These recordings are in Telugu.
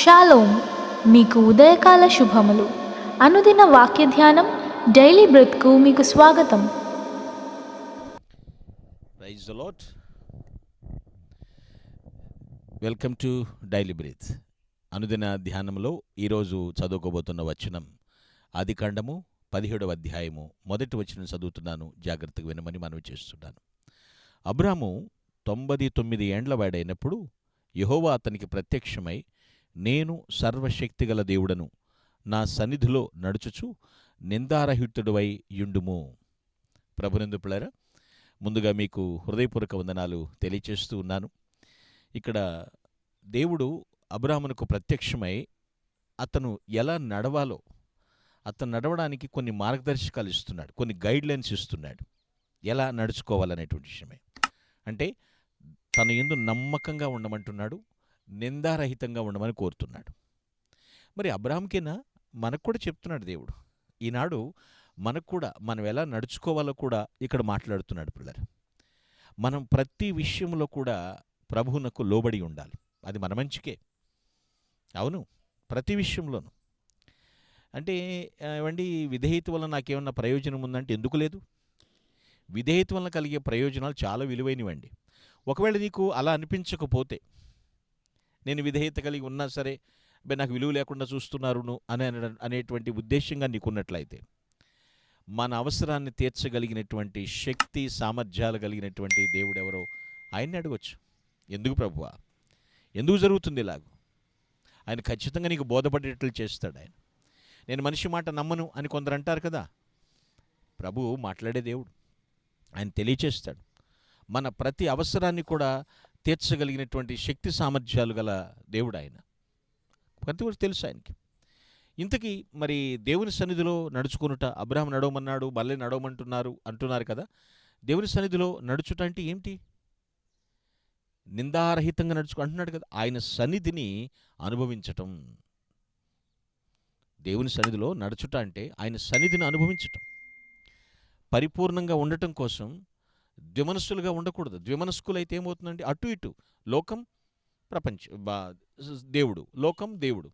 షాలోమ్ మీకు ఉదయకాల శుభములు. అనుదిన వాక్య ధ్యానం డైలీ బ్రత్కు మీకు స్వాగతం. Praise the Lord welcome to daily breath అనుదిన ధ్యానంలో ఈరోజు చదువుకోబోతున్న వచనం ఆదికాండము పదిహేడవ అధ్యాయము. మొదటి వచనం చదువుతున్నాను జాగ్రత్తగా వినమని మనవి చేస్తున్నాను. అబ్రాము తొంభై తొమ్మిది ఏండ్ల వాడైనప్పుడు యహోవా అతనికి ప్రత్యక్షమై నేను సర్వశక్తిగల దేవుడను. నా సన్నిధిలో నడుచుచు నిందారహితుడువై యుండుము. ప్రభునందుపులారా ముందుగా మీకు హృదయపూర్వక వందనాలు తెలియచేస్తూ ఉన్నాను. ఇక్కడ దేవుడు అబ్రాహ్మణుకు ప్రత్యక్షమై అతను ఎలా నడవాలో అతను నడవడానికి కొన్ని మార్గదర్శకాలు ఇస్తున్నాడు కొన్ని గైడ్లైన్స్ ఇస్తున్నాడు. ఎలా నడుచుకోవాలనేటువంటి విషయమే. అంటే తన ఎందు నమ్మకంగా ఉండమంటున్నాడు నిందారహితంగా ఉండమని కోరుతున్నాడు. మరి అబ్రాహంకేనా మనకు కూడా చెప్తున్నాడు దేవుడు. ఈనాడు మనకు కూడా మనం ఎలా నడుచుకోవాలో కూడా ఇక్కడ మాట్లాడుతున్నాడు పిల్లలు. మనం ప్రతి విషయంలో కూడా ప్రభువునకు లోబడి ఉండాలి. అది మన మంచికే. అవును ప్రతి విషయంలోనూ. అంటే ఆ, ఏమండి విధేయత వల్ల నాకేమన్నా ప్రయోజనం ఉందంటే ఎందుకు లేదు? విధేయత వల్ల కలిగే ప్రయోజనాలు చాలా విలువైనవండి. ఒకవేళ నీకు అలా అనిపించకపోతే నేను విధేయత కలిగి ఉన్నా సరే అబ్బే నాకు విలువ లేకుండా చూస్తున్నారు అని అనేటువంటి ఉద్దేశంగా నీకున్నట్లయితే మన అవసరాన్ని తీర్చగలిగినటువంటి శక్తి సామర్థ్యాలు కలిగినటువంటి దేవుడు ఎవరో ఆయన్ని అడగొచ్చు. ఎందుకు ప్రభువా? ఎందుకు జరుగుతుంది ఇలాగ? ఆయన ఖచ్చితంగా నీకు బోధపడేట్లు చేస్తాడు ఆయన. నేను మనిషి మాట నమ్మను అని కొందరు అంటారు కదా. ప్రభు మాట్లాడే దేవుడు. ఆయన తెలియచేస్తాడు. మన ప్రతి అవసరాన్ని కూడా తీర్చగలిగినటువంటి శక్తి సామర్థ్యాలు గల దేవుడు ఆయన ప్రతి ఒక్కటి తెలుసు ఆయనకి. ఇంతకీ మరి దేవుని సన్నిధిలో నడుచుకునుట అబ్రహం నడవమన్నాడు బల్లె నడవమంటున్నారు అంటున్నారు కదా. దేవుని సన్నిధిలో నడుచుట అంటే ఏమిటి నిందారహితంగా నడుచుకు అంటున్నాడు కదా. ఆయన సన్నిధిని అనుభవించటం. దేవుని సన్నిధిలో నడుచుట అంటే ఆయన సన్నిధిని అనుభవించటం. పరిపూర్ణంగా ఉండటం కోసం ద్విమనస్సులుగా ఉండకూడదు. ద్విమనస్కులైతే ఏమవుతుందండి? అటు ఇటు. లోకం ప్రపంచ బా దేవుడు. లోకం దేవుడు.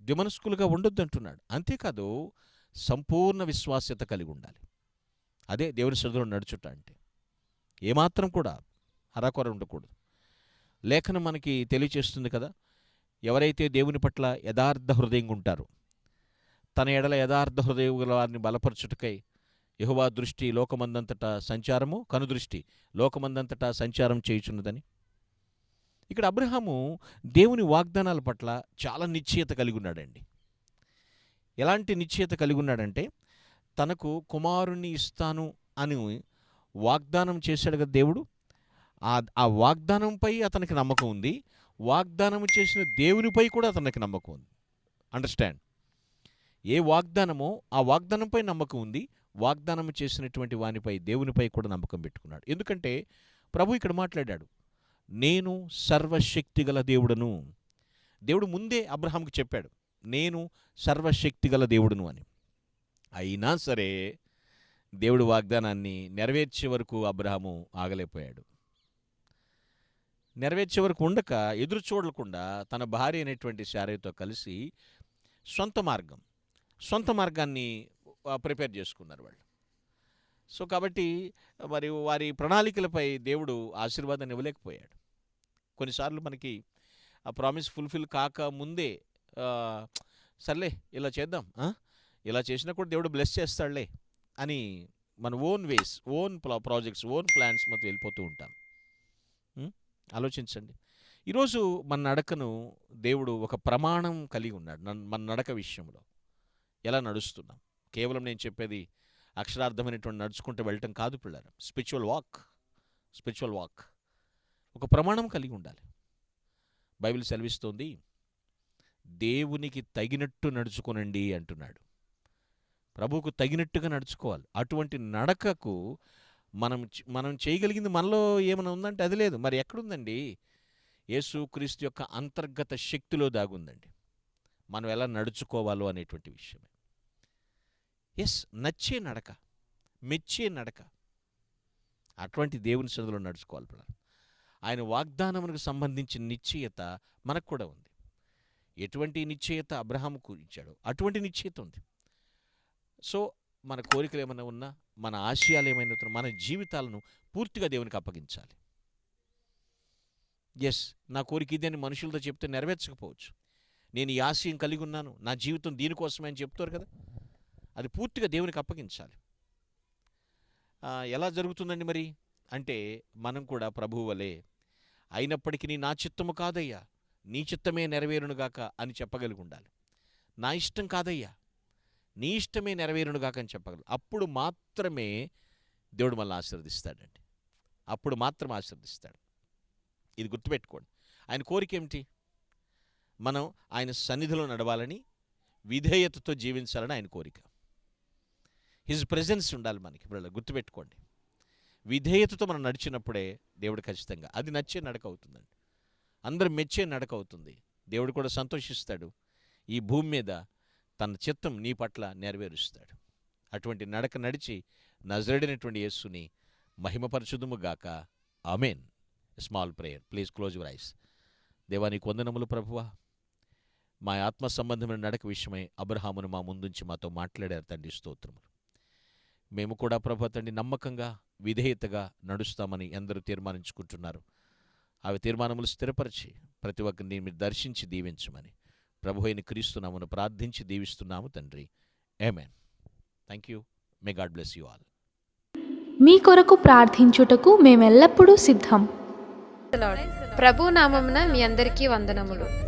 ద్విమనస్కులుగా ఉండొద్దు అంటున్నాడు అంతేకాదు సంపూర్ణ విశ్వాస్యత కలిగి ఉండాలి. అదే దేవుని సన్నిధిలో నడుచుట అంటే. ఏమాత్రం కూడా హరాకొర ఉండకూడదు. లేఖనం మనకి తెలియచేస్తుంది కదా ఎవరైతే దేవుని పట్ల యథార్థ హృదయంగా ఉంటారో తన ఎడల యథార్థ హృదయం వారిని బలపరచుటకై యహువా దృష్టి లోకమందంతటా సంచారము కనుదృష్టి లోకమందంతటా సంచారం చేయుచున్నదని. ఇక్కడ అబ్రహాము దేవుని వాగ్దానాల పట్ల చాలా నిశ్చయత కలిగి ఉన్నాడండి ఎలాంటి నిశ్చయత కలిగి ఉన్నాడంటే తనకు కుమారుణ్ణి ఇస్తాను అని వాగ్దానం చేశాడు కదా దేవుడు ఆ వాగ్దానంపై అతనికి నమ్మకం ఉంది. వాగ్దానం చేసిన దేవునిపై కూడా అతనికి నమ్మకం ఉంది. అండర్స్టాండ్. ఏ వాగ్దానమో ఆ వాగ్దానంపై నమ్మకం ఉంది. వాగ్దానం చేసినటువంటి వానిపై దేవునిపై కూడా నమ్మకం పెట్టుకున్నాడు. ఎందుకంటే ప్రభు ఇక్కడ మాట్లాడాడు నేను సర్వశక్తిగల దేవుడను దేవుడు ముందే అబ్రహాంకి చెప్పాడు నేను సర్వశక్తిగల దేవుడును అని. అయినా సరే దేవుడు వాగ్దానాన్ని నెరవేర్చే వరకు అబ్రహాము ఆగలేకపోయాడు. నెరవేర్చే వరకు ఉండక ఎదురు చూడకుండా తన భార్య అయినటువంటి శారీతో కలిసి సొంత మార్గం సొంత మార్గాన్ని ప్రిపేర్ చేసుకున్నారు వాళ్ళు. సో కాబట్టి మరి వారి ప్రణాళికలపై దేవుడు ఆశీర్వాదాన్ని ఇవ్వలేకపోయాడు. కొన్నిసార్లు మనకి ఆ ప్రామిస్ ఫుల్ఫిల్ కాక ముందే సర్లే ఇలా చేద్దాం ఇలా చేసినా కూడా దేవుడు బ్లెస్ చేస్తాడులే అని మన own ways own projects own plans మొత్తం వెళ్ళిపోతూ ఉంటాం. ఆలోచించండి. ఈరోజు మన నడకను దేవుడు ఒక ప్రమాణం కలిగి ఉన్నాడు. మన నడక విషయంలో ఎలా నడుస్తున్నాం? కేవలం నేను చెప్పేది అక్షరార్థమైనటువంటి నడుచుకుంటూ వెళ్ళటం కాదు పిల్లలు. Spiritual walk spiritual walk. ఒక ప్రమాణం కలిగి ఉండాలి. బైబిల్ సెలవిస్తోంది దేవునికి తగినట్టు నడుచుకునండి అంటున్నాడు. ప్రభువుకు తగినట్టుగా నడుచుకోవాలి. అటువంటి నడకకు మనం మనం చేయగలిగింది మనలో ఏమైనా ఉందంటే అది లేదు. మరి ఎక్కడుందండి? యేసు క్రీస్తు యొక్క అంతర్గత శక్తిలో దాగుందండి. మనం ఎలా నడుచుకోవాలో అనేటువంటి విషయమే. ఎస్ నచ్చే నడక మెచ్చే నడక. అటువంటి దేవుని సదులో నడుచుకోవాలి పిల్లలు ఆయన వాగ్దానమునకు సంబంధించిన నిశ్చయత మనకు కూడా ఉంది. ఎటువంటి నిశ్చయత అబ్రహాంకు ఇచ్చాడు? అటువంటి నిశ్చయత ఉంది. సో మన కోరికలు ఏమైనా ఉన్నా మన ఆశయాలు ఏమైనా ఉన్నా మన జీవితాలను పూర్తిగా దేవునికి అప్పగించాలి. ఎస్ నా కోరిక ఇది అని మనుషులతో చెప్తే నెరవేర్చకపోవచ్చు. నేను ఈ ఆశయం కలిగి ఉన్నాను నా జీవితం దీనికోసమే అని చెప్తారు కదా. అది పూర్తిగా దేవునికి అప్పగించాలి. ఎలా జరుగుతుందండి మరి? అంటే మనం కూడా ప్రభువు వలె అయినప్పటికీ నా చిత్తము కాదయ్యా. నీ చిత్తమే నెరవేరునుగాక అని చెప్పగలిగి ఉండాలి. నా ఇష్టం కాదయ్యా. నీ ఇష్టమే నెరవేరునుగాక అని చెప్పగలరు అప్పుడు మాత్రమే దేవుడు మనల్ని ఆశీర్వదిస్తాడండి. అప్పుడు మాత్రం ఆశీర్వదిస్తాడు. ఇది గుర్తుపెట్టుకోండి. ఆయన కోరిక ఏమిటి? మనం ఆయన సన్నిధిలో నడవాలని విధేయతతో జీవించాలని ఆయన కోరిక. హిజ్ ప్రెజెన్స్ ఉండాలి మనకి. ఇప్పుడు గుర్తుపెట్టుకోండి. విధేయతతో మనం నడిచినప్పుడే దేవుడు ఖచ్చితంగా అది నచ్చే నడక అవుతుందండి. అందరు మెచ్చే నడక అవుతుంది. దేవుడు కూడా సంతోషిస్తాడు. ఈ భూమి మీద తన చిత్తం నీ పట్ల నెరవేరుస్తాడు. అటువంటి నడక నడిచి నజరడినటువంటి యేసుని మహిమపరచుదుముగాక. గాక amen small prayer please close your eyes దేవానికి వందనములు ప్రభువా. మా ఆత్మ సంబంధమైన నడక విషయమై అబ్రహామును మా ముందుంచి మాతో మాట్లాడారు. తండ్రి స్తోత్రములు. మేము కూడా ప్రభు తండ్రి నమ్మకంగా విధేయతగా నడుస్తామని ఎందరూ తీర్మానించుకుంటున్నారు. అవి తీర్మానములు స్థిరపరిచి ప్రతి ఒక్కరిని మీరు దర్శించి దీవించమని ప్రభు అయిన క్రీస్తునామును ప్రార్థించి దీవిస్తున్నాము తండ్రి. Amen thank you may God bless you all మీ కొరకు ప్రార్థించుటకు మేమెల్లప్పుడూ సిద్ధం. ప్రభు నామమున మీ అందరికీ వందనములు.